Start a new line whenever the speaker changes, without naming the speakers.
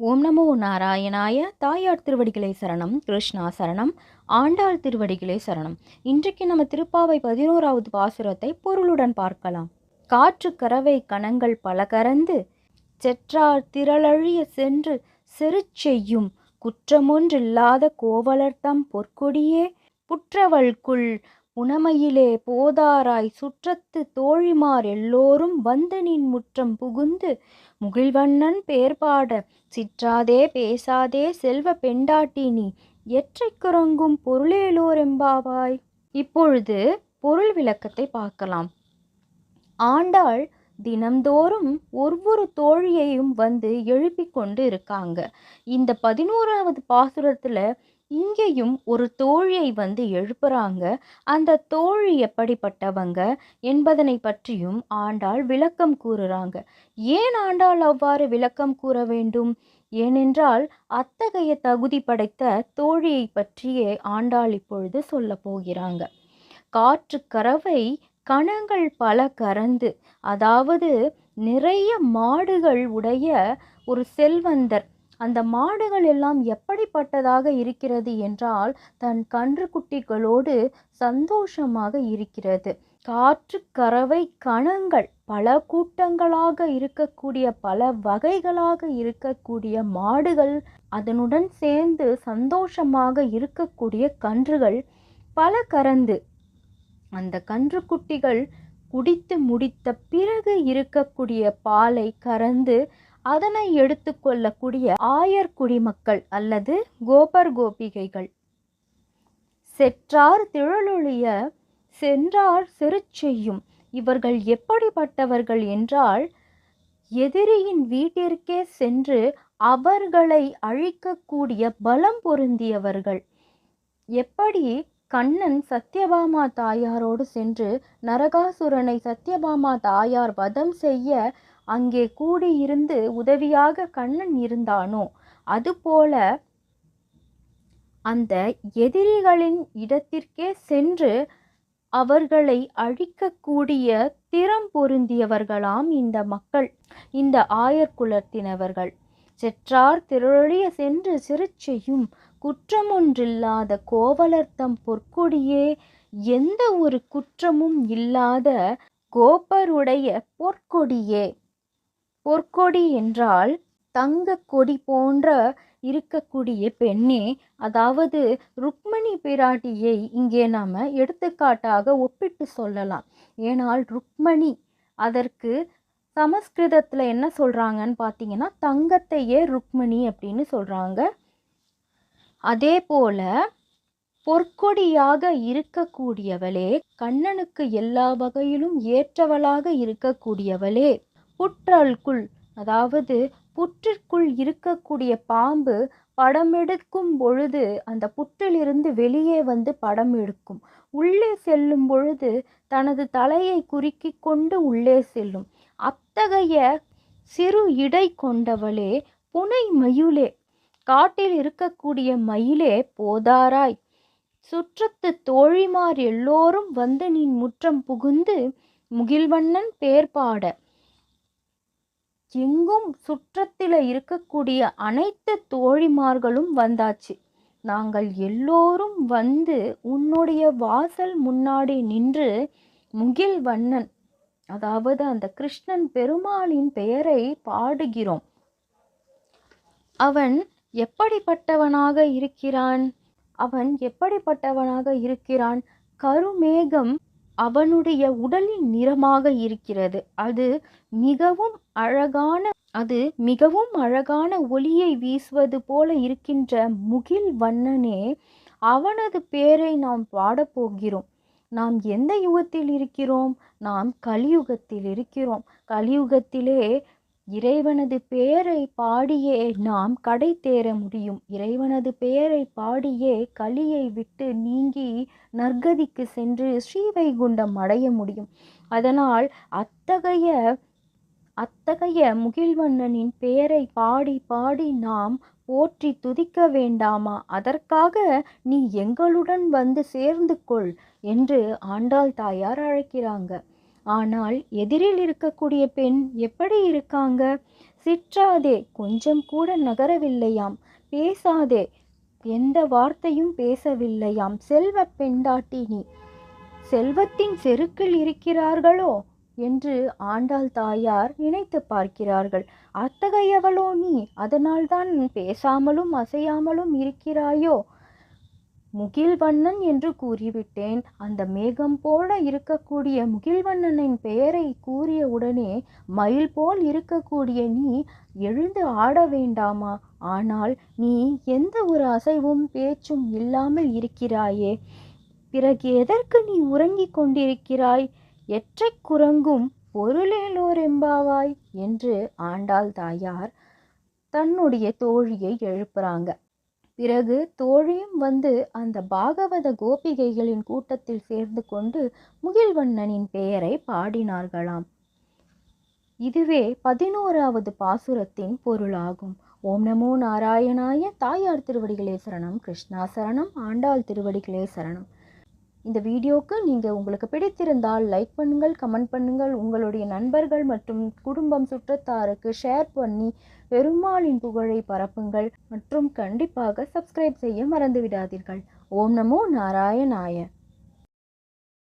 ஓம் நமோ நாராயணாய தாயார் திருவடிகளே சரணம் கிருஷ்ணா சரணம் ஆண்டாள் திருவடிகளே சரணம். இன்றைக்கு நம்ம திருப்பாவை பதினோராவது பாசுரத்தை பொருளுடன் பார்க்கலாம். காற்று கறவை கணங்கள் பல கறந்து செற்றார் திரளழிய சென்று செருச்செய்யும் குற்றமொன்றில்லாத கோவலர்தம் பொற்கொடியே புற்றவள்குள் உணமையிலே போதாராய் சுற்றத்து தோழிமார் எல்லோரும் வந்து நின் முற்றம் புகுந்து முகில்வண்ணன் பேர்பாட சிற்றாதே பேசாதே செல்வ பெண்டாட்டி நீ எற்றைக் குரங்கும் இப்பொழுது பொருள் விளக்கத்தை பார்க்கலாம். ஆண்டாள் தினம்தோறும் ஒவ்வொரு தோழியையும் வந்து எழுப்பிக் கொண்டு இருக்காங்க. இந்த பதினோராவது பாசுரத்தில் இங்கேயும் ஒரு தோழியை வந்து எழுப்புறாங்க. அந்த தோழி எப்படிப்பட்டவங்க என்பதனை பற்றியும் ஆண்டாள் விளக்கம் கூறுறாங்க. ஏன் ஆண்டாள் அவ்வாறு விளக்கம் கூற வேண்டும்? ஏனென்றால் அத்தகைய தகுதி படைத்த தோழியை பற்றியே ஆண்டாள் இப்பொழுது சொல்ல போகிறாங்க. காற்று கறவை கணங்கள் பல கறந்து அதாவது நிறைய மாடுகள் உடைய ஒரு செல்வந்தர். அந்த மாடுகள் எல்லாம் எப்படிப்பட்டதாக இருக்கிறது என்றால் தன் கன்றுக்குட்டிகளோடு சந்தோஷமாக இருக்கிறது. காற்று கறவை கணங்கள் பல கூட்டங்களாக இருக்கக்கூடிய பல வகைகளாக இருக்கக்கூடிய மாடுகள் அதனுடன் சேர்ந்து சந்தோஷமாக இருக்கக்கூடிய கன்றுகள் பல கறந்து அந்த கன்றுக்குட்டிகள் குடித்து முடித்த பிறகு இருக்கக்கூடிய பாலை கறந்து அதனை எடுத்துக்கொள்ளக்கூடிய ஆயர் குடிமக்கள் அல்லது கோபர் கோபிகைகள். செற்றார் திழலொழிய சென்றார் செருச்செய்யும். இவர்கள் எப்படிப்பட்டவர்கள் என்றால் எதிரியின் வீட்டிற்கே சென்று அவர்களை அழிக்கக்கூடிய பலம் பொருந்தியவர்கள். எப்படி கண்ணன் சத்யபாமா தாயாரோடு சென்று நரகாசுரனை சத்யபாமா தாயார் வதம் செய்ய அங்கே கூடியிருந்து உதவியாக கண்ணன் இருந்தானோ? அதுபோல அந்த எதிரிகளின் இடத்திற்கே சென்று அவர்களை அழிக்கக்கூடிய திறம் பொருந்தியவர்களாம் இந்த மக்கள் இந்த ஆயர் குலத்தினவர்கள் செற்றார் திருழிய சென்று சிறுச்செய்யும் குற்றமொன்றில்லாத கோவலர்த்தம் பொற்கொடியே எந்த ஒரு குற்றமும் இல்லாத கோப்பருடைய பொற்கொடியே. பொற்கொடி என்றால் தங்க கொடி போன்ற இருக்கக்கூடிய பெண்ணே அதாவது ருக்மணி பிராட்டியை இங்கே நாம் எடுத்துக்காட்டாக ஒப்பிட்டு சொல்லலாம். ஏனால் ருக்மணி அதற்கு சமஸ்கிருதத்தில் என்ன சொல்கிறாங்கன்னு பார்த்தீங்கன்னா தங்கத்தையே ருக்மணி அப்படின்னு சொல்கிறாங்க அதே போல பொற்கொடியாக இருக்கக்கூடியவளே கண்ணனுக்கு எல்லா வகையிலும் ஏற்றவளாக இருக்கக்கூடியவளே புற்றல்குள் அதாவது புற்றிற்குள் இருக்கக்கூடிய பாம்பு படம் எடுக்கும் பொழுது அந்த புற்றிலிருந்து வெளியே வந்து படம் எடுக்கும். உள்ளே செல்லும் பொழுது தனது தலையை குறுக்கி கொண்டு உள்ளே செல்லும். அத்தகைய சிறு இடை கொண்டவளே புனை மயுளே காட்டில் இருக்கக்கூடிய மயிலே போதாராய் சுற்றத்து தோழிமார் எல்லோரும் வந்து நின் முற்றம் புகுந்து முகில்வண்ணன் பேர்பாட எங்கும் சுற்றத்தில் இருக்கக்கூடிய அனைத்து தோழிமார்களும் வந்தாச்சு. நாங்கள் எல்லோரும் வந்து உன்னுடைய வாசல் முன்னாடி நின்று முகில்வண்ணன் அதாவது அந்த கிருஷ்ணன் பெருமாளின் பெயரை பாடுகிறோம். அவன் எப்படிப்பட்டவனாக இருக்கிறான்? அவன் எப்படிப்பட்டவனாக இருக்கிறான்? கருமேகம் அவனுடைய உடலின் நிறமாக இருக்கிறது. அது மிகவும் அழகான அது மிகவும் அழகான ஒளியை வீசுவது போல இருக்கின்ற முகில் வண்ணனே அவனது பேரை நாம் பாடப்போகிறோம் நாம் எந்த யுகத்தில் இருக்கிறோம்? நாம் கலியுகத்தில் இருக்கிறோம். கலியுகத்திலே இறைவனது பெயரை பாடியே நாம் கடை தேர முடியும். இறைவனது பெயரை பாடியே கலியை விட்டு நீங்கி நற்கதிக்கு சென்று ஸ்ரீவைகுண்டம் அடைய முடியும். அதனால் அத்தகைய அத்தகைய முகில்வண்ணனின் பெயரை பாடி பாடி நாம் போற்றி துதிக்க வேண்டாமா? அதற்காக நீ எங்களுடன் வந்து சேர்ந்து கொள் என்று ஆண்டாள் தாயார் அழைக்கிறாங்க. ஆனால் எதிரில் இருக்கக்கூடிய பெண் எப்படி இருக்காங்க? சிற்றாதே கொஞ்சம் கூட நகரவில்லையாம். பேசாதே எந்த வார்த்தையும் பேசவில்லையாம். செல்வ பெண்டாட்டி நீ செல்வத்தின் செருக்கில் இருக்கிறார்களோ? என்று ஆண்டாள் தாயார் நினைத்து பார்க்கிறார்கள். அத்தகையவளோ நீ அதனால்தான் பேசாமலும் அசையாமலும் இருக்கிறாயோ? முகில்வண்ணன் என்று கூறிவிட்டேன். அந்த மேகம் போல இருக்கக்கூடிய முகில்வண்ணனின் பெயரை கூறிய உடனே மயில் போல் இருக்கக்கூடிய நீ எழுந்து ஆட வேண்டாமா? ஆனால் நீ எந்த ஒரு அசைவும் பேச்சும் இல்லாமல் இருக்கிறாயே. பிறகு எதற்கு நீ உறங்கிக் கொண்டிருக்கிறாய்? எற்றைக் குரங்கும் பொருளேலோரெம்பாவாய்? என்று ஆண்டாள் தாயார் தன்னுடைய தோழியை எழுப்புறாங்க. பிறகு தோழியும் வந்து அந்த பாகவத கோபிகைகளின் கூட்டத்தில் சேர்ந்து கொண்டு முகில்வண்ணனின் பெயரை பாடினார்களாம். இதுவே பதினோராவது பாசுரத்தின் பொருளாகும். ஓம் நமோ நாராயணாய தாயார் திருவடிகளே சரணம் கிருஷ்ணா சரணம் ஆண்டாள் திருவடிகளே சரணம். இந்த வீடியோக்கு நீங்கள் உங்களுக்கு பிடித்திருந்தால் லைக் பண்ணுங்கள் கமெண்ட் பண்ணுங்கள் உங்களுடைய நண்பர்கள் மற்றும் குடும்பம் சுற்றத்தாருக்கு ஷேர் பண்ணி பெருமாளின் புகழை பரப்புங்கள் மற்றும் கண்டிப்பாக சப்ஸ்கிரைப் செய்ய மறந்து விடாதீர்கள் ஓம் நமோ நாராயணாய.